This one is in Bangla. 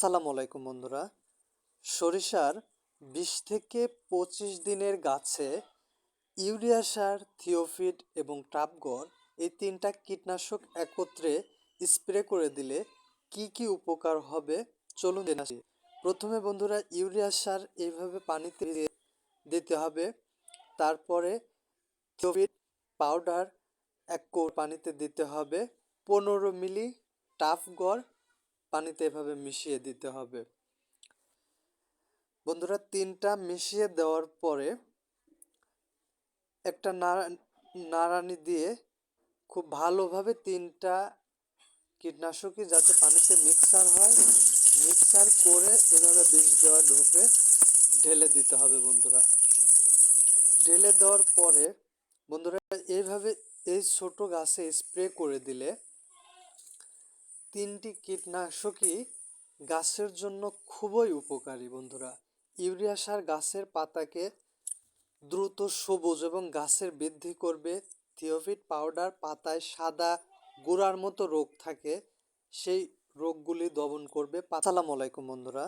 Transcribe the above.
আসসালামু আলাইকুম বন্ধুরা। সরিষার বিশ থেকে পঁচিশ দিনের গাছে ইউরিয়া সার, থিওফিট এবং ট্রাপগর এই তিনটা কীটনাশক একত্রে স্প্রে করে দিলে কি কি উপকার হবে? চলুন জেনে প্রথমে বন্ধুরা, ইউরিয়া সার এইভাবে পানিতে দিতে হবে। তারপরে থিওফিট পাউডার এক কোর পানিতে দিতে হবে। পনেরো মিলি টাফগড় পানিতে এভাবে মিশিয়ে দিতে হবে। বন্ধুরা, তিনটা মিশিয়ে দেওয়ার পরে একটা নাড়া, নাড়ানি দিয়ে খুব ভালোভাবে তিনটা কীটনাশকই যাতে পানিতে মিক্সার হয়, মিক্সার করে এভাবে বিষ দেওয়া ঢোকে ঢেলে দিতে হবে বন্ধুরা। ঢেলে দেওয়ার পরে বন্ধুরা, এইভাবে এই ছোট গাছে স্প্রে করে দিলে তিনটি কীটনাশকই গাছের জন্য খুবই উপকারী বন্ধুরা। ইউরিয়া সার গাছের পাতাকে দ্রুত সবুজ এবং গাছের বৃদ্ধি করবে। থিওফিট পাউডার পাতায় সাদা গোড়ার মতো রোগ থাকে, সেই রোগগুলি দমন করবে। আসসালামু আলাইকুম বন্ধুরা।